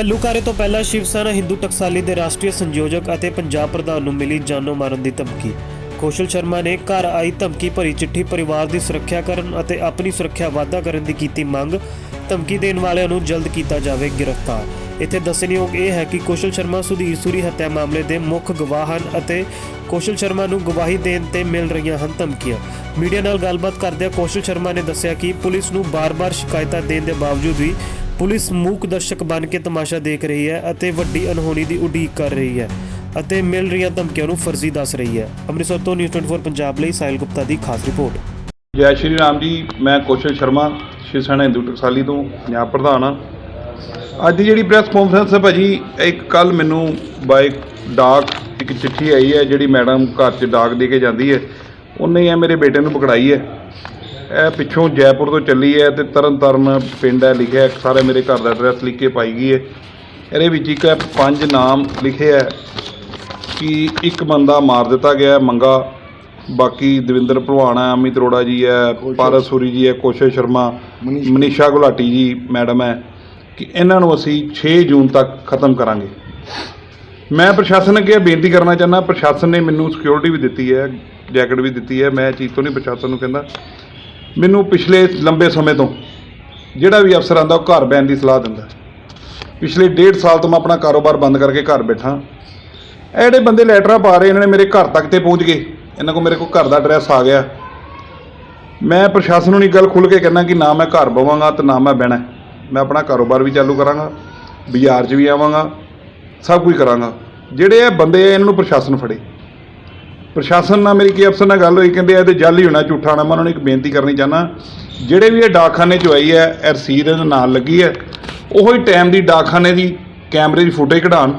ਕੱਲੂਕਾਰੇ ਤੋਂ ਪਹਿਲਾਂ ਸ਼ਿਵ ਸੈਨਾ ਹਿੰਦੂ ਟਕਸਾਲੀ ਦੇ ਰਾਸ਼ਟਰੀ ਸੰਯੋਜਕ ਅਤੇ ਪੰਜਾਬ ਪ੍ਰਧਾਨ ਨੂੰ ਮਿਲੀ ਜਾਨੋਂ ਮਾਰਨ ਦੀ ਧਮਕੀ। ਕੌਸ਼ਲ ਸ਼ਰਮਾ ਨੇ ਘਰ ਆਈ ਧਮਕੀ ਭਰੀ ਚਿੱਠੀ ਪਰਿਵਾਰ ਦੀ ਸੁਰੱਖਿਆ ਕਰਨ ਅਤੇ ਆਪਣੀ ਸੁਰੱਖਿਆ ਵਾਧਾ ਕਰਨ ਦੀ ਕੀਤੀ ਮੰਗ। ਧਮਕੀ ਦੇਣ ਵਾਲਿਆਂ ਨੂੰ ਜਲਦ ਕੀਤਾ ਜਾਵੇ ਗ੍ਰਿਫਤਾਰ। ਇੱਥੇ ਦੱਸਣਯੋਗ ਇਹ ਹੈ ਕਿ ਕੌਸ਼ਲ ਸ਼ਰਮਾ ਸੁਧੀਰ ਸੂਰੀ ਹੱਤਿਆ ਮਾਮਲੇ ਦੇ ਮੁੱਖ ਗਵਾਹ ਹਨ ਅਤੇ ਕੌਸ਼ਲ ਸ਼ਰਮਾ ਨੂੰ ਗਵਾਹੀ ਦੇਣ ਤੇ ਮਿਲ ਰਹੀਆਂ ਹਨ ਧਮਕੀਆਂ। ਮੀਡੀਆ ਨਾਲ ਗੱਲਬਾਤ ਕਰਦਿਆਂ ਕੌਸ਼ਲ ਸ਼ਰਮਾ ਨੇ ਦੱਸਿਆ ਕਿ ਪੁਲਿਸ ਨੂੰ ਬਾਰ-ਬਾਰ ਸ਼ਿਕਾਇਤਾਂ ਦੇਣ ਦੇ ਬਾਵਜੂਦ ਵੀ ਪੁਲਿਸ ਮੂਕ ਦਰਸ਼ਕ ਬਣ ਕੇ ਤਮਾਸ਼ਾ ਦੇਖ ਰਹੀ ਹੈ ਅਤੇ ਵੱਡੀ ਅਨਹੋਣੀ ਦੀ ਉਡੀਕ ਕਰ ਰਹੀ ਹੈ ਅਤੇ ਮਿਲ ਰਹੀਆਂ ਧਮਕੀਆਂ ਨੂੰ ਫਰਜ਼ੀ ਦੱਸ ਰਹੀ ਹੈ। ਅੰਮ੍ਰਿਤਸਰ ਤੋਂ ਨਿਊਜ਼ 24 ਪੰਜਾਬ ਲਈ ਸਾਹਿਲ ਗੁਪਤਾ ਦੀ ਖਾਸ ਰਿਪੋਰਟ। ਜੈ ਸ਼੍ਰੀ ਰਾਮ ਜੀ, ਮੈਂ ਕੌਸ਼ਲ ਸ਼ਰਮਾ ਸ਼ਿਵ ਸੈਨਾ ਹਿੰਦੂ ਟਕਸਾਲੀ ਤੋਂ, ਪੰਜਾਬ ਪ੍ਰਧਾਨ ਹਾਂ। ਅੱਜ ਦੀ ਜਿਹੜੀ ਪ੍ਰੈਸ ਕਾਨਫਰੰਸ ਹੈ ਭਾਜੀ, ਇੱਕ ਕੱਲ ਮੈਨੂੰ ਬਾਈਕ ਡਾਕ ਇੱਕ ਚਿੱਠੀ ਆਈ ਹੈ, ਜਿਹੜੀ ਮੈਡਮ ਘਰ 'ਚ ਡਾਕ ਦੇ ਕੇ ਜਾਂਦੀ ਹੈ। ਉਹਨੇ ਇਹ ਮੇਰੇ ਬੇਟੇ ਨੂੰ ਪਕੜਾਈ ਹੈ। ਇਹ ਪਿੱਛੋਂ ਜੈਪੁਰ ਤੋਂ ਚੱਲੀ ਹੈ ਤੇ ਤਰਨ ਤਾਰਨ ਪਿੰਡ ਹੈ ਲਿਖਿਆ ਸਾਰੇ ਮੇਰੇ ਘਰ ਦਾ ਐਡਰੈਸ ਲਿਖ ਕੇ ਪਾਈ ਗਈ ਹੈ। ਇਹਦੇ ਵਿੱਚ ਇੱਕ ਪੰਜ ਨਾਮ ਲਿਖੇ ਹੈ ਕਿ ਇੱਕ ਬੰਦਾ ਮਾਰ ਦਿੱਤਾ ਗਿਆ ਮੰਗਾ। ਬਾਕੀ ਦਵਿੰਦਰ ਭਲਵਾਨ ਹੈ ਅਮਿਤ ਅਰੋੜਾ ਜੀ ਹੈ ਪਾਰਸ ਸੂਰੀ ਜੀ ਹੈ ਕੋਸ਼ਲ ਸ਼ਰਮਾ ਮਨੀਸ਼ਾ। ਗੁਲਾਟੀ ਜੀ ਮੈਡਮ ਹੈ ਕਿ ਇਹਨਾਂ ਨੂੰ ਅਸੀਂ 6 ਜੂਨ ਤੱਕ ਖਤਮ ਕਰਾਂਗੇ। ਮੈਂ ਪ੍ਰਸ਼ਾਸਨ ਅੱਗੇ ਬੇਨਤੀ ਕਰਨਾ ਚਾਹੁੰਦਾ ਪ੍ਰਸ਼ਾਸਨ ਨੇ ਮੈਨੂੰ ਸਿਕਿਉਰਿਟੀ ਵੀ ਦਿੱਤੀ ਹੈ ਜੈਕਟ ਵੀ ਦਿੱਤੀ ਹੈ ਮੈਂ ਚੀਜ਼ ਤੋਂ ਨਹੀਂ ਪ੍ਰਸ਼ਾਸਨ ਨੂੰ ਕਹਿੰਦਾ ਮੈਨੂੰ ਪਿਛਲੇ ਲੰਬੇ ਸਮੇਂ ਤੋਂ ਜਿਹੜਾ ਵੀ ਅਫਸਰ ਆਂਦਾ ਉਹ ਘਰ ਬੈਣ ਦੀ ਸਲਾਹ ਦਿੰਦਾ। ਪਿਛਲੇ ਡੇਢ ਸਾਲ ਤੋਂ ਮੈਂ ਆਪਣਾ ਕਾਰੋਬਾਰ ਬੰਦ ਕਰਕੇ ਘਰ ਬੈਠਾ। ਇਹ ਜਿਹੜੇ ਬੰਦੇ ਲੈਟਰਾਂ ਪਾ ਰਹੇ, ਇਹਨਾਂ ਨੇ ਮੇਰੇ ਘਰ ਤੱਕ ਤੇ ਪਹੁੰਚ ਗਏ। ਇਹਨਾਂ ਕੋਲ ਮੇਰੇ ਕੋਲ ਘਰ ਦਾ ਐਡਰੈਸ ਆ ਗਿਆ। ਮੈਂ ਪ੍ਰਸ਼ਾਸਨ ਨੂੰ ਨਹੀਂ ਗੱਲ ਖੁੱਲ ਕੇ ਕਹਿਣਾ ਕਿ ਨਾ ਮੈਂ ਘਰ ਬਵਾਂਗਾ ਤੇ ਨਾ ਮੈਂ ਬਹਿਣਾ। ਮੈਂ ਆਪਣਾ ਕਾਰੋਬਾਰ ਵੀ ਚਾਲੂ ਕਰਾਂਗਾ, ਬਾਜ਼ਾਰ 'ਚ ਵੀ ਆਵਾਂਗਾ, ਸਭ ਕੁਝ ਕਰਾਂਗਾ। ਜਿਹੜੇ ਇਹ ਬੰਦੇ ਆ, ਇਹਨਾਂ ਨੂੰ ਪ੍ਰਸ਼ਾਸਨ ਫੜੇ। ਪ੍ਰਸ਼ਾਸਨ ਨਾਲ ਮੇਰੀ ਕੀ ਅਫਸਰ ਨਾਲ ਗੱਲ ਹੋਈ, ਕਹਿੰਦੇ ਇਹ ਤੇ ਜਾਲੀ ਹੋਣਾ, ਝੂਠਾ ਹੋਣਾ, ਮੈਂ ਉਹਨਾਂ ਨੂੰ ਇੱਕ ਬੇਨਤੀ ਕਰਨੀ ਚਾਹਨਾ ਜਿਹੜੇ ਵੀ ਇਹ ਡਾਕਖਾਨੇ 'ਚ ਆਈ ਹੈ ਇਹ ਰਸੀਦ ਇਹਦੇ ਨਾਲ ਲੱਗੀ ਹੈ, ਉਹੀ ਟਾਈਮ ਦੀ ਡਾਕਖਾਨੇ ਦੀ ਕੈਮਰੇ ਦੀ ਫੁਟੇਜ ਕਢਾਣ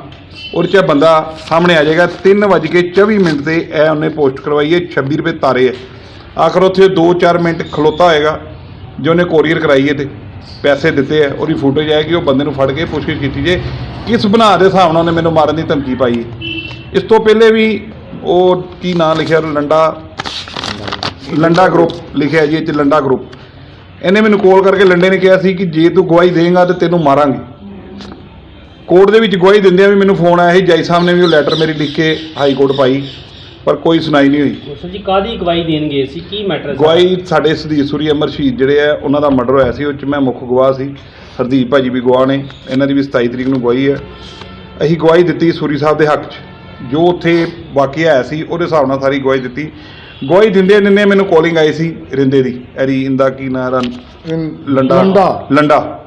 ਉਹਦੇ 'ਚ ਇਹ ਬੰਦਾ ਸਾਹਮਣੇ ਆ ਜਾਏਗਾ 3:24 ਮਿੰਟ ਤੇ ਇਹ ਉਹਨੇ ਪੋਸਟ ਕਰਵਾਈ ਹੈ 26 ਰੁਪਏ ਤਾਰੇ ਹੈ। ਆਖਰ ਉੱਥੇ 2-4 ਮਿੰਟ ਖਲੋਤਾ ਹੋਏਗਾ, ਜੋ ਉਹਨੇ ਕੋਰੀਅਰ ਕਰਾਈ ਹੈ ਤੇ ਪੈਸੇ ਦਿੱਤੇ ਹੈ, ਉਹਦੀ ਫੁਟੇਜ ਆਏਗੀ ਉਹ ਬੰਦੇ ਨੂੰ ਫੜ ਕੇ ਪੁੱਛਗਿੱਛ ਕੀਤੀ ਜੇ, ਕਿਸ ਬਣਾ ਦੇ ਹਿਸਾਬ ਨਾਲ ਉਹਨੇ ਮੈਨੂੰ ਮਾਰਨ ਦੀ ਧਮਕੀ ਪਾਈ ਇਸ ਤੋਂ ਪਹਿਲੇ ਵੀ ਉਹ ਕੀ ਨਾਂ ਲਿਖਿਆ ਲੰਡਾ। ਲੰਡਾ ਗਰੁੱਪ ਲਿਖਿਆ ਜੀ ਇਹ 'ਚ ਲੰਡਾ ਗਰੁੱਪ। ਇਹਨੇ ਮੈਨੂੰ ਕਾਲ ਕਰਕੇ ਲੰਡੇ ਨੇ ਕਿਹਾ ਸੀ ਕਿ ਜੇ ਤੂੰ ਗਵਾਹੀ ਦੇਂਗਾ ਤੇ ਤੈਨੂੰ ਮਾਰਾਂਗੇ। ਕੋਰਟ ਦੇ ਵਿੱਚ ਗਵਾਹੀ ਦਿੰਦਿਆਂ ਵੀ ਮੈਨੂੰ ਫੋਨ ਆਇਆ ਸੀ ਜੱਜ ਸਾਹਿਬ ਨੇ ਵੀ ਉਹ ਲੈਟਰ ਮੇਰੀ ਲਿਖ ਕੇ ਹਾਈ ਕੋਰਟ ਪਾਈ ਪਰ ਕੋਈ ਸੁਣਾਈ ਨਹੀਂ ਹੋਈ। ਕੌਸ਼ਲ ਜੀ ਕਾਦੀ ਗਵਾਹੀ ਦੇਣਗੇ ਸੀ ਕੀ ਮੈਟਰ ਗਵਾਹੀ ਸਾਡੇ ਸਦੀਕ ਸੂਰੀ ਅਮਰ ਸ਼ਹੀਦ ਜਿਹੜੇ ਆ ਉਹਨਾਂ ਦਾ ਮਰਡਰ ਹੋਇਆ ਸੀ ਉਹ 'ਚ ਮੈਂ ਮੁੱਖ ਗਵਾਹ ਸੀ ਹਰਦੀਪ ਭਾਜੀ ਵੀ ਗਵਾਹ ਨੇ ਇਹਨਾਂ ਦੀ ਵੀ 27 ਤਰੀਕ ਨੂੰ ਗਵਾਹੀ ਹੈ। ਅਸੀਂ ਗਵਾਹੀ ਦਿੱਤੀ ਸੂਰੀ ਸਾਹਿਬ ਦੇ ਹੱਕ 'ਚ। ਜੋ ਉੱਥੇ ਵਾਕਿਆ ਆਇਆ ਸੀ ਉਹਦੇ ਹਿਸਾਬ ਨਾਲ ਸਾਰੀ ਗਵਾਹੀ ਦਿੱਤੀ। ਗਵਾਹੀ ਦਿੰਦੇ ਦਿੰਦੇ ਮੈਨੂੰ ਕਾਲਿੰਗ ਆਈ ਸੀ ਰਿੰਦੇ ਦੀ ਐਰੀ ਇੰਦਾ ਕੀ ਨਾਂ ਰਨ ਲੰਡਾ। ਲੰਡਾ। ਲੰਡਾ।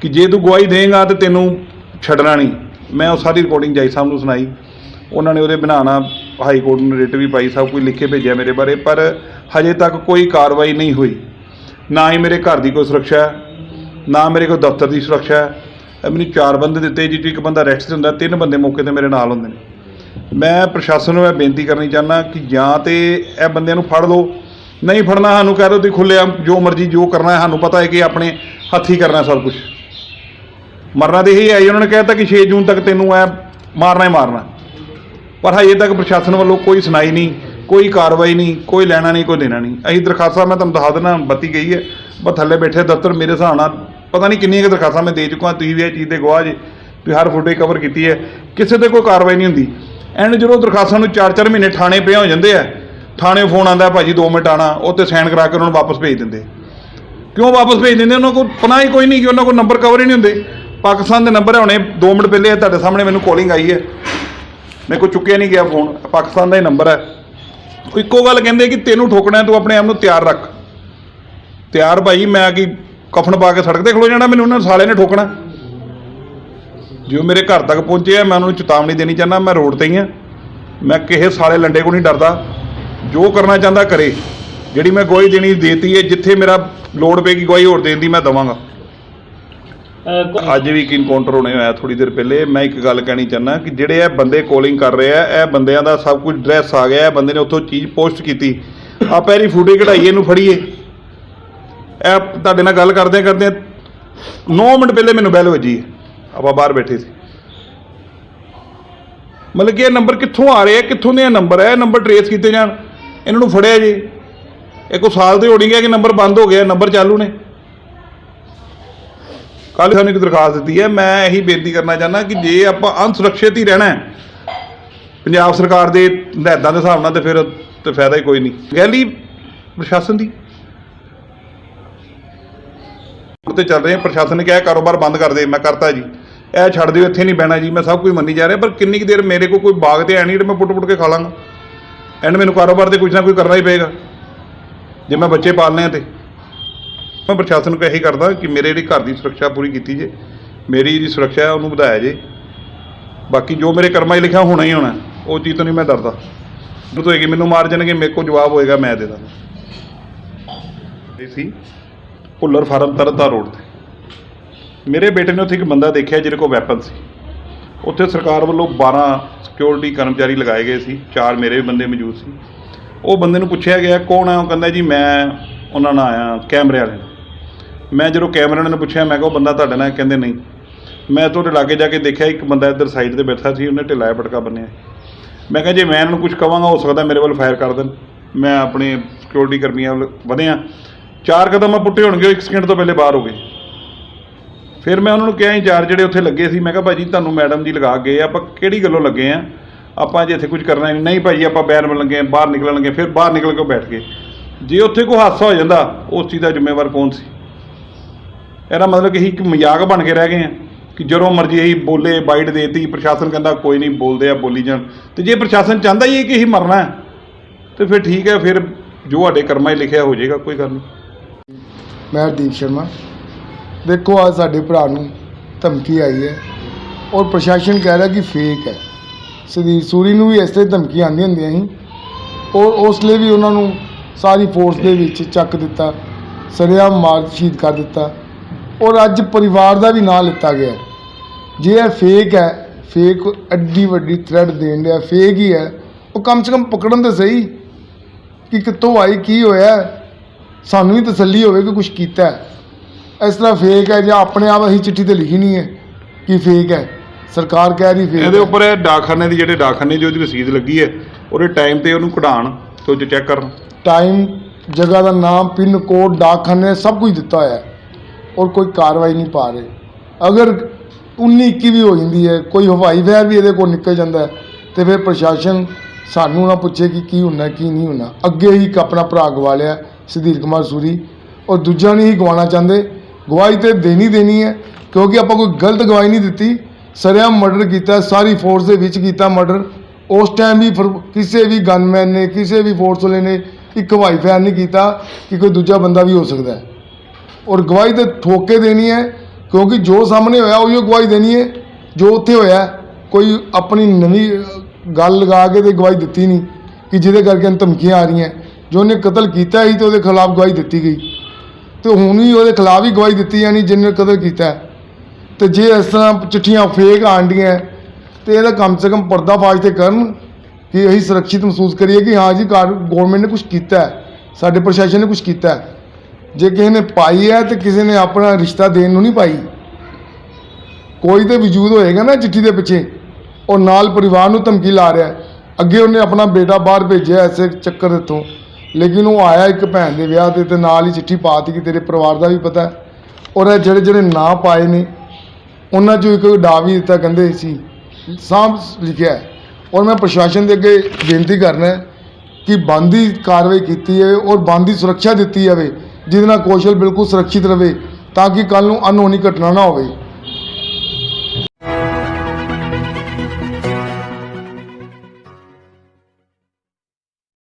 ਕਿ ਜੇ ਤੂੰ ਗਵਾਹੀ ਦੇਂਗਾ ਤੇ ਤੈਨੂੰ ਛੱਡਣਾ ਨਹੀਂ। ਮੈਂ ਉਹ ਸਾਰੀ ਰਿਕਾਰਡਿੰਗ ਜੱਜ ਸਾਹਿਬ ਨੂੰ ਸੁਣਾਈ। ਉਹਨਾਂ ਨੇ ਉਹਦੇ ਬਣਾਉਣਾ ਹਾਈ ਕੋਰਟ ਨੂੰ ਰਿਟ ਵੀ ਪਾਈ ਸਭ ਕੁਝ ਲਿਖ ਕੇ ਭੇਜਿਆ ਮੇਰੇ ਬਾਰੇ ਪਰ ਹਜੇ ਤੱਕ ਕੋਈ ਕਾਰਵਾਈ ਨਹੀਂ ਹੋਈ। ਨਾ ਹੀ ਮੇਰੇ ਘਰ ਦੀ ਕੋਈ ਸੁਰੱਖਿਆ ਹੈ, ਨਾ ਮੇਰੇ ਕੋਈ ਦਫ਼ਤਰ ਦੀ ਸੁਰੱਖਿਆ। ਹੈ। ਇਹ ਮੈਨੂੰ ਚਾਰ ਬੰਦੇ ਦਿੱਤੇ ਜਿਹ 'ਚ ਇੱਕ ਬੰਦਾ ਰੈਸਟ ਹੁੰਦਾ ਤਿੰਨ ਬੰਦੇ ਮੌਕੇ ਤੇ ਮੇਰੇ ਨਾਲ ਹੁੰਦੇ ਨੇ। ਮੈਂ ਪ੍ਰਸ਼ਾਸਨ ਨੂੰ ਇਹ ਬੇਨਤੀ ਕਰਨੀ ਚਾਹੁੰਦਾ ਕਿ ਜਾਂ ਤੇ ਇਹ ਬੰਦਿਆਂ ਨੂੰ ਫੜ ਲਓ। ਨਹੀਂ ਫੜਨਾ ਸਾਨੂੰ ਕਹਿ ਦਿਓ ਤੁਸੀਂ ਖੁੱਲਿਆ ਜੋ ਮਰਜ਼ੀ ਜੋ ਕਰਨਾ ਹੈ ਸਾਨੂੰ ਪਤਾ ਹੈ ਕਿ ਆਪਣੇ ਹੱਥੀ ਕਰਨਾ ਸਭ ਕੁਝ ਮਰਨਾ ਤੇ ਇਹੀ ਹੈ ਜੀ, ਉਹਨਾਂ ਨੇ ਕਹਿਤਾ ਕਿ 6 ਜੂਨ ਤੱਕ ਤੈਨੂੰ ਐ ਮਾਰਨਾ ਹੀ ਮਾਰਨਾ। ਪਰ ਹਜੇ ਤੱਕ ਪ੍ਰਸ਼ਾਸਨ ਵੱਲੋਂ ਕੋਈ ਸੁਣਾਈ ਨਹੀਂ ਕੋਈ ਕਾਰਵਾਈ ਨਹੀਂ ਕੋਈ ਲੈਣਾ ਨਹੀਂ ਕੋਈ ਦੇਣਾ ਨਹੀਂ। ਅਸੀਂ ਦਰਖਾਸਤਾਂ ਮੈਂ ਤੁਹਾਨੂੰ ਦਿਖਾ ਦਿੰਦਾ ਬੱਤੀ ਗਈ ਹੈ ਪਰ ਥੱਲੇ ਬੈਠੇ ਦਫ਼ਤਰ ਮੇਰੇ ਹਿਸਾਬ ਨਾਲ ਪਤਾ ਨਹੀਂ ਕਿੰਨੀਆਂ ਕੁ ਦਰਖਾਸਤਾਂ ਮੈਂ ਦੇ ਚੁੱਕਾ ਤੁਸੀਂ ਵੀ ਇਹ ਚੀਜ਼ ਦੇ ਗਵਾਹ ਜੇ ਤੁਸੀਂ ਹਰ ਫੋਟੋ ਕਵਰ ਕੀਤੀ ਹੈ। ਕਿਸੇ ਤੇ ਕੋਈ ਕਾਰਵਾਈ ਨਹੀਂ ਹੁੰਦੀ। ਐਂਡ ਜਦੋਂ ਦਰਖਾਸਤਾਂ ਨੂੰ 4-4 ਮਹੀਨੇ ਥਾਣੇ ਪਿਆ ਹੋ ਜਾਂਦੇ ਆ ਥਾਣੇ ਫੋਨ ਆਂਦਾ ਭਾਜੀ 2 ਮਿੰਟ ਆਣਾ ਉਹ ਤੇ ਸਾਈਨ ਕਰਾ ਕੇ ਉਹਨਾਂ ਨੂੰ ਵਾਪਸ ਭੇਜ ਦਿੰਦੇ। ਕਿਉਂ ਵਾਪਸ ਭੇਜ ਦਿੰਦੇ? ਉਹਨਾਂ ਕੋਲ ਪਨਾਹ ਹੀ ਕੋਈ ਨਹੀਂ ਕਿ ਉਹਨਾਂ ਕੋਲ ਨੰਬਰ ਕਵਰ ਹੀ ਨਹੀਂ ਹੁੰਦੇ। ਪਾਕਿਸਤਾਨ ਦੇ ਨੰਬਰ ਹੁਣੇ 2 ਮਿੰਟ ਪਹਿਲੇ ਤੁਹਾਡੇ ਸਾਹਮਣੇ ਮੈਨੂੰ ਕਾਲਿੰਗ ਆਈ ਹੈ। ਮੇਰੇ ਕੋਲ ਚੁੱਕਿਆ ਨਹੀਂ ਗਿਆ ਫੋਨ ਪਾਕਿਸਤਾਨ ਦਾ ਹੀ ਨੰਬਰ ਹੈ ਇੱਕੋ ਗੱਲ ਕਹਿੰਦੇ ਕਿ ਤੈਨੂੰ ਠੋਕਣਾ, ਤੂੰ ਆਪਣੇ ਆਪ ਨੂੰ ਤਿਆਰ ਰੱਖ। ਤਿਆਰ ਭਾਈ, ਮੈਂ ਕਿ ਕਫਨ ਪਾ ਕੇ ਸੜਕ ਤੇ ਖਲੋ ਜਾਣਾ, ਮੈਨੂੰ ਉਹਨਾਂ ਸਾਲੇ ਨੇ ਠੋਕਣਾ। ਜੋ ਮੇਰੇ ਘਰ ਤੱਕ ਪਹੁੰਚੇ ਆ ਮੈਂ ਉਹਨਾਂ ਨੂੰ ਚੇਤਾਵਨੀ ਦੇਣੀ ਚਾਹੁੰਦਾ ਮੈਂ ਰੋਡ ਤੇ ਹੀ ਆ। ਮੈਂ ਕਿਸੇ ਸਾਲੇ ਲੰਡੇ ਕੋ ਨਹੀਂ ਡਰਦਾ। ਜੋ ਕਰਨਾ ਚਾਹੁੰਦਾ ਕਰੇ। ਜਿਹੜੀ ਮੈਂ ਗਵਾਹੀ ਦੇਣੀ ਦੇਤੀ ਹੈ ਜਿੱਥੇ ਮੇਰਾ ਲੋੜ ਪਏਗੀ ਗਵਾਹੀ ਹੋਰ ਦੇਣ ਦੀ ਮੈਂ ਦਵਾਂਗਾ। ਅੱਜ ਵੀ ਇੱਕ ਇਨਕਾਊਂਟਰ ਹੋਣੇ ਹੋਇਆ ਥੋੜੀ ਦੇਰ ਪਹਿਲੇ। ਮੈਂ ਇੱਕ ਗੱਲ ਕਹਿਣੀ ਚਾਹੁੰਦਾ ਕਿ ਜਿਹੜੇ ਇਹ ਬੰਦੇ ਕਾਲਿੰਗ ਕਰ ਰਹੇ ਆ ਇਹ ਬੰਦਿਆਂ ਦਾ ਸਭ ਕੁਝ ਡਰੈਸ ਆ ਗਿਆ। ਇਹ ਬੰਦੇ ਨੇ ਉੱਥੋਂ ਚੀਜ਼ ਪੋਸਟ ਕੀਤੀ। ਆਪਾਂ ਇਹਦੀ ਫੋਟੋ ਕਢਾਈਏ ਇਹਨੂੰ ਫੜੀਏ। ਇਹ ਤੁਹਾਡੇ ਨਾਲ ਗੱਲ ਕਰਦੇ ਕਰਦੇ 9 ਮਿੰਟ ਪਹਿਲੇ ਮੈਨੂੰ ਬੈਲ ਵੱਜੀ ਹੈ। ਆਪਾਂ ਬਾਹਰ ਬੈਠੇ ਸੀ। ਮਤਲਬ ਕਿ ਇਹ ਨੰਬਰ ਕਿੱਥੋਂ ਆ ਰਹੇ ਆ, ਕਿੱਥੋਂ ਦੇ ਇਹ ਨੰਬਰ ਹੈ ਇਹ ਨੰਬਰ ਟਰੇਸ ਕੀਤੇ ਜਾਣ। ਇਹਨਾਂ ਨੂੰ ਫੜਿਆ ਜੀ। ਇਹ ਕੋ ਸਾਲ ਤੇ ਹੋਣੀ ਗਿਆ ਕਿ ਨੰਬਰ ਬੰਦ ਹੋ ਗਿਆ ਨੰਬਰ ਚਾਲੂ ਨੇ। ਕੱਲ੍ਹ ਸਾਨੂੰ ਇੱਕ ਦਰਖਾਸਤ ਦਿੱਤੀ ਹੈ, ਮੈਂ ਇਹੀ ਬੇਨਤੀ ਕਰਨਾ ਚਾਹੁੰਦਾ ਕਿ ਜੇ ਆਪਾਂ ਅਨਸੁਰੱਖਿਅਤ ਹੀ ਰਹਿਣਾ ਪੰਜਾਬ ਸਰਕਾਰ ਦੇ ਹਦਾਇਤਾਂ ਦੇ ਹਿਸਾਬ ਨਾਲ ਤੇ ਫਿਰ ਤੇ ਫਾਇਦਾ ਹੀ ਕੋਈ ਨਹੀਂ। ਗੈਲੀ ਪ੍ਰਸ਼ਾਸਨ ਦੀ। ਤੇ ਚੱਲ ਰਹੇ ਪ੍ਰਸ਼ਾਸਨ ਨੇ ਕਿਹਾ ਕਾਰੋਬਾਰ ਬੰਦ ਕਰ ਦੇ, ਮੈਂ ਕਰਤਾ ਜੀ। ਇਹ ਛੱਡ ਦਿਓ, ਇੱਥੇ ਨਹੀਂ ਬਹਿਣਾ ਜੀ। ਮੈਂ ਸਭ ਕੁਝ ਮੰਨੀ ਜਾ ਰਿਹਾ, ਪਰ ਕਿੰਨੀ ਕੁ ਦੇਰ ਮੇਰੇ ਕੋਲ ਕੋਈ ਬਾਗ ਤੇ ਹੈ ਨਹੀਂ ਮੈਂ ਪੁੱਟ ਪੁੱਟ ਕੇ ਖਾ ਲਾਂਗਾ। ਐਂਡ ਮੈਨੂੰ ਕਾਰੋਬਾਰ ਤੇ ਕੁਝ ਨਾ ਕੁਝ ਕਰਨਾ ਹੀ ਪਏਗਾ। ਜੇ ਮੈਂ ਬੱਚੇ ਪਾਲਨੇ ਆ ਤੇ। ਮੈਂ ਪ੍ਰਸ਼ਾਸਨ ਨੂੰ ਇਹੀ ਕਰਦਾ ਕਿ ਮੇਰੇ ਜਿਹੜੀ ਘਰ ਦੀ ਸੁਰੱਖਿਆ ਪੂਰੀ ਕੀਤੀ ਜੇ, ਮੇਰੀ ਜਿਹੜੀ ਸੁਰੱਖਿਆ ਹੈ, ਉਹਨੂੰ ਵਧਾਇਆ ਜੇ। ਬਾਕੀ ਜੋ ਮੇਰੇ ਕਰਮਾਂ 'ਚ ਲਿਖਿਆ ਹੋਣਾ ਹੀ ਹੋਣਾ, ਉਹ ਚੀਜ਼ ਤੋਂ ਨਹੀਂ ਮੈਂ ਡਰਦਾ। ਜਦੋਂ ਹੋਏਗੀ ਮੈਨੂੰ ਮਾਰ ਜਾਣਗੇ, ਮੇਰੇ ਕੋਲ ਜਵਾਬ ਹੋਏਗਾ, ਮੈਂ ਦੇ ਦਾਂਗਾ। ਸੀ ਭੁੱਲਰ ਫਾਰਮ ਤਰਤਾ ਰੋਡ ਤੇ। ਮੇਰੇ ਬੇਟੇ ਨੇ ਉੱਥੇ ਇੱਕ ਬੰਦਾ ਦੇਖਿਆ ਜਿਹਦੇ ਕੋਲ ਵੈਪਨ ਸੀ। ਉੱਥੇ ਸਰਕਾਰ ਵੱਲੋਂ 12 ਸਿਕਿਉਰਿਟੀ ਕਰਮਚਾਰੀ ਲਗਾਏ ਗਏ ਸੀ, ਚਾਰ ਮੇਰੇ ਵੀ ਬੰਦੇ ਮੌਜੂਦ ਸੀ। ਉਹ ਬੰਦੇ ਨੂੰ ਪੁੱਛਿਆ ਗਿਆ, ਕੌਣ ਹੈ ਉਹ ਕਹਿੰਦਾ, ਜੀ, ਮੈਂ ਉਹਨਾਂ ਨਾਲ ਆਇਆ, ਕੈਮਰੇ ਵਾਲੇ ਨਾਲ। ਮੈਂ ਜਦੋਂ ਕੈਮਰੇ ਵਾਲੇ ਨੂੰ ਪੁੱਛਿਆ, ਮੈਂ ਕਿਹਾ, ਉਹ ਬੰਦਾ ਤੁਹਾਡੇ ਨਾਲ? ਕਹਿੰਦੇ, ਨਹੀਂ। ਮੈਂ ਤੁਹਾਡੇ ਲਾਗੇ ਜਾ ਕੇ ਦੇਖਿਆ, ਇੱਕ ਬੰਦਾ ਇੱਧਰ ਸਾਈਡ ਤੇ ਬੈਠਾ ਸੀ, ਉਹਨੇ ਢਿੱਲਾ ਪਟਕਾ ਬੰਨਿਆ। ਮੈਂ ਕਿਹਾ, ਜੇ ਮੈਂ ਇਹਨਾਂ ਨੂੰ ਕੁਝ ਕਵਾਂਗਾ ਹੋ ਸਕਦਾ ਮੇਰੇ ਵੱਲ ਫਾਇਰ ਕਰ ਦੇਣ। ਮੈਂ ਆਪਣੇ ਸਿਕਿਉਰਿਟੀ ਕਰਮੀਆਂ ਵੱਲ ਵਧਿਆ। ਚਾਰ ਕਦਮ ਮੈਂ ਪੁੱਟੇ ਹੋਣਗੇ ਉਹ ਇੱਕ ਸਕਿੰਟ ਤੋਂ ਪਹਿਲੇ ਬਾਹਰ ਹੋ ਗਏ। ਫਿਰ ਮੈਂ ਉਹਨਾਂ ਨੂੰ ਕਿਹਾ ਇੰਚਾਰਜ ਜਿਹੜੇ ਉੱਥੇ ਲੱਗੇ ਸੀ, ਮੈਂ ਕਿਹਾ ਭਾਜੀ ਤੁਹਾਨੂੰ ਮੈਡਮ ਜੀ ਲਗਾ ਗਏ ਆਪਾਂ ਕਿਹੜੀ ਗੱਲੋਂ ਲੱਗੇ ਆ? ਆਪਾਂ ਜੇ ਇੱਥੇ ਕੁਝ ਕਰਨਾ ਨਹੀਂ ਨਹੀਂ ਭਾਜੀ ਆਪਾਂ ਬੈਨ ਬਣ ਲੱਗੇ ਆ ਬਾਹਰ ਨਿਕਲਣ ਲੱਗੇ ਫਿਰ ਬਾਹਰ ਨਿਕਲ ਕੇ ਉਹ ਬੈਠ ਗਏ। ਜੇ ਉੱਥੇ ਕੋਈ ਹਾਦਸਾ ਹੋ ਜਾਂਦਾ, ਉਸ ਚੀਜ਼ ਦਾ ਜ਼ਿੰਮੇਵਾਰ ਕੌਣ ਸੀ? ਇਹਦਾ ਮਤਲਬ ਕਿ ਅਸੀਂ ਇੱਕ ਮਜ਼ਾਕ ਬਣ ਕੇ ਰਹਿ ਗਏ ਆ, ਕਿ ਜਦੋਂ ਮਰਜ਼ੀ ਅਸੀਂ ਬੋਲੇ, ਬਾਈਟ ਦੇਤੀ, ਪ੍ਰਸ਼ਾਸਨ ਕਹਿੰਦਾ, ਕੋਈ ਨਹੀਂ, ਬੋਲਦੇ ਆ, ਬੋਲੀ ਜਾਣ। ਤੇ ਜੇ ਪ੍ਰਸ਼ਾਸਨ ਚਾਹੁੰਦਾ ਹੀ ਹੈ ਕਿ ਅਸੀਂ ਮਰਨਾ ਹੈ, ਤੇ ਫਿਰ ਠੀਕ ਹੈ, ਫਿਰ ਜੋ ਸਾਡੇ ਕਰਮਾਂ 'ਚ ਲਿਖਿਆ ਹੋ ਜਾਏਗਾ, ਕੋਈ ਗੱਲ ਨਹੀਂ। ਮੈਂ ਹਰਦੀਪ ਸ਼ਰਮਾ। ਦੇਖੋ, ਅੱਜ ਸਾਡੇ ਭਰਾ ਨੂੰ ਧਮਕੀ ਆਈ ਹੈ ਔਰ ਪ੍ਰਸ਼ਾਸਨ ਕਹਿ ਰਿਹਾ ਕਿ ਫੇਕ ਹੈ। ਸੁਦੀਪ ਸੂਰੀ ਨੂੰ ਵੀ ਇਸ ਤਰ੍ਹਾਂ ਧਮਕੀ ਆਉਂਦੀਆਂ ਹੁੰਦੀਆਂ ਸੀ। ਔਰ ਉਸ ਲਈ ਵੀ ਉਹਨਾਂ ਨੂੰ ਸਾਰੀ ਫੋਰਸ ਦੇ ਵਿੱਚ ਚੱਕ ਦਿੱਤਾ, ਸਰਿਆਮ ਮਾਰ ਸ਼ਹੀਦ ਕਰ ਦਿੱਤਾ। ਔਰ ਅੱਜ ਪਰਿਵਾਰ ਦਾ ਵੀ ਨਾਂ ਲਿੱਤਾ ਗਿਆ। ਜੇ ਇਹ ਫੇਕ ਹੈ ਫੇਕ ਐਡੀ ਵੱਡੀ ਥ੍ਰੈਡ ਦੇਣ ਡਿਆ ਫੇਕ ਹੀ ਹੈ, ਉਹ ਕਮ ਸੇ ਕਮ ਪਕੜਨ ਤਾਂ ਸਹੀ। ਕਿ ਕਿੱਥੋਂ ਆਈ, ਕੀ ਹੋਇਆ? ਸਾਨੂੰ ਵੀ ਤਸੱਲੀ ਹੋਵੇ ਕਿ ਕੁਝ ਕੀਤਾ। ਇਸ ਤਰ੍ਹਾਂ ਫੇਕ ਹੈ ਜਾਂ ਆਪਣੇ ਆਪ ਅਸੀਂ ਚਿੱਠੀ ਤੇ ਲਿਖੀ ਨਹੀਂ ਹੈ ਕਿ ਫੇਕ ਹੈ। ਸਰਕਾਰ ਕਹਿ ਰਹੀ ਫੇਕ ਇਹਦੇ ਉੱਪਰ ਇਹ ਡਾਕਖਾਨੇ ਦੀ ਜਿਹੜੇ ਡਾਕਖਾਨੇ ਦੀ ਉਹਦੀ ਰਸੀਦ ਲੱਗੀ ਹੈ ਉਹਦੇ ਟਾਈਮ ਤੇ ਉਹਨੂੰ ਕਢਾਣ ਤੇ ਉਹ ਚੈੱਕ ਕਰਨ। ਟਾਈਮ ਜਗ੍ਹਾ ਦਾ ਨਾਮ ਪਿੰਨ ਕੋਡ ਡਾਕਖਾਨੇ ਸਭ ਕੁਝ ਦਿੱਤਾ ਹੋਇਆ ਹੈ ਔਰ ਕੋਈ ਕਾਰਵਾਈ ਨਹੀਂ ਪਾ ਰਹੇ। ਅਗਰ 19 21 ਵੀ ਹੋ ਜਾਂਦੀ ਹੈ ਕੋਈ ਹਵਾਈ ਵਹਿਰ ਵੀ ਇਹਦੇ ਕੋਲ ਨਿਕਲ ਜਾਂਦਾ ਹੈ, ਤੇ ਫਿਰ ਪ੍ਰਸ਼ਾਸਨ ਸਾਨੂੰ ਨਾ ਪੁੱਛੇ ਕਿ ਕੀ ਹੁੰਦਾ ਕੀ ਨਹੀਂ ਹੁੰਦਾ। ਅੱਗੇ ਹੀ ਇੱਕ ਆਪਣਾ ਭਰਾ ਗਵਾ ਲਿਆ। ਸੁਧੀਰ ਕੁਮਾਰ ਸੂਰੀ। ਔਰ ਦੂਜਾ ਨਹੀਂ ਹੀ ਗਵਾਉਣਾ ਚਾਹੁੰਦੇ। ਗਵਾਹੀ ਤੇ ਦੇਣੀ ਦੇਣੀ ਹੈ, ਕਿਉਂਕਿ ਆਪਾਂ ਕੋਈ ਗਲਤ ਗਵਾਹੀ ਨਹੀਂ ਦਿੱਤੀ। ਸਰਿਆ ਮਰਡਰ ਕੀਤਾ, ਸਾਰੀ ਫੋਰਸ ਦੇ ਵਿੱਚ ਕੀਤਾ ਮਰਡਰ। ਉਸ ਟਾਈਮ ਵੀ ਫਿਰ ਕਿਸੇ ਵੀ ਗਨਮੈਨ ਨੇ, ਕਿਸੇ ਵੀ ਫੋਰਸ ਵਾਲੇ ਨੇ ਇੱਕ ਹਵਾਈ ਫਾਇਰ ਨਹੀਂ ਕੀਤਾ ਕਿ ਕੋਈ ਦੂਜਾ ਬੰਦਾ ਵੀ ਹੋ ਸਕਦਾ ਹੈ। ਔਰ ਗਵਾਹੀ ਤੇ ਠੋਕ ਕੇ ਦੇਣੀ ਹੈ, ਕਿਉਂਕਿ ਜੋ ਸਾਹਮਣੇ ਹੋਇਆ, ਉਹੀ ਗਵਾਹੀ ਦੇਣੀ ਹੈ। ਜੋ ਉੱਥੇ ਹੋਇਆ, ਕੋਈ ਆਪਣੀ ਨਵੀਂ ਗੱਲ ਲਗਾ ਕੇ ਤੇ ਗਵਾਹੀ ਦਿੱਤੀ ਨਹੀਂ, ਕਿ ਜਿਹਦੇ ਕਰਕੇ ਧਮਕੀਆਂ ਆ ਰਹੀਆਂ। ਜੋ ਉਹਨੇ ਕਤਲ ਕੀਤਾ ਹੀ ਤੇ ਉਹਦੇ ਖਿਲਾਫ ਗਵਾਹੀ ਦਿੱਤੀ ਗਈ। ਤੇ ਹੁਣ ਵੀ ਉਹਦੇ ਖਿਲਾਫ ਹੀ ਗਵਾਹੀ ਦਿੱਤੀ ਜਾਣੀ ਜਿਹਨੇ ਕਤਲ ਕੀਤਾ। ਹੈ। ਤੇ ਜੇ ਇਸ ਤਰ੍ਹਾਂ ਚਿੱਠੀਆਂ ਫੇਕ ਆਂਡੀਆਂ ਤੇ ਇਹਦਾ ਕਮ ਸੇ ਕਮ ਪਰਦਾਫਾਸ਼ ਤੇ ਕਰਨ ਕਿ ਅਸੀਂ ਸੁਰੱਖਿਅਤ ਮਹਿਸੂਸ ਕਰੀਏ ਕਿ ਹਾਂ ਜੀ ਗਵਰਨਮੈਂਟ ਨੇ ਕੁਝ ਕੀਤਾ ਹੈ, ਸਾਡੇ ਪ੍ਰਸ਼ਾਸਨ ਨੇ ਕੁਝ ਕੀਤਾ ਹੈ। ਜੇ ਕਿਸੇ ਨੇ ਪਾਈ ਹੈ ਤੇ ਕਿਸੇ ਨੇ ਆਪਣਾ ਰਿਸ਼ਤਾ ਦੇਣ ਨੂੰ ਨਹੀਂ ਪਾਈ, ਕੋਈ ਤੇ ਵਜੂਦ ਹੋਏਗਾ ਨਾ ਚਿੱਠੀ ਦੇ ਪਿੱਛੇ। ਔਰ ਨਾਲ ਪਰਿਵਾਰ ਨੂੰ ਧਮਕੀ ਲਾ ਰਿਹਾ ਅੱਗੇ ਉਹਨੇ ਆਪਣਾ ਬੇਟਾ ਬਾਹਰ ਭੇਜਿਆ ਐਸੇ ਚੱਕਰ ਦੇ ਤੋਂ। ਲੇਕਿਨ ਉਹ ਆਇਆ ਇੱਕ ਭੈਣ ਦੇ ਵਿਆਹ ਤੇ ਤੇ ਨਾਲ ਹੀ ਚਿੱਠੀ ਪਾਤੀ ਕਿ ਤੇਰੇ ਪਰਿਵਾਰ ਦਾ ਵੀ ਪਤਾ ਹੈ ਔਰ ਇਹ ਜਿਹੜੇ ਜਿਹੜੇ ਨਾਂ ਪਾਏ ਨੇ, ਉਹਨਾਂ 'ਚੋਂ ਇੱਕ ਡਾ ਵੀ ਦਿੱਤਾ ਕਹਿੰਦੇ ਸੀ, ਸਾਂਭ ਲਿਖਿਆ ਹੈ। ਔਰ ਮੈਂ ਪ੍ਰਸ਼ਾਸਨ ਦੇ ਅੱਗੇ ਬੇਨਤੀ ਕਰਨਾ ਹੈ ਕਿ ਬੰਦੀ ਕਾਰਵਾਈ ਕੀਤੀ ਜਾਵੇ ਔਰ ਬੰਦੀ ਸੁਰੱਖਿਆ ਦਿੱਤੀ ਜਾਵੇ, ਜਿਹਦੇ ਨਾਲ ਕੌਸ਼ਲ ਬਿਲਕੁਲ ਸੁਰੱਖਿਅਤ ਰਵੇ ਤਾਂ ਕਿ ਕੱਲ ਨੂੰ ਅਨਹੋਣੀ ਘਟਨਾ ਨਾ ਹੋਵੇ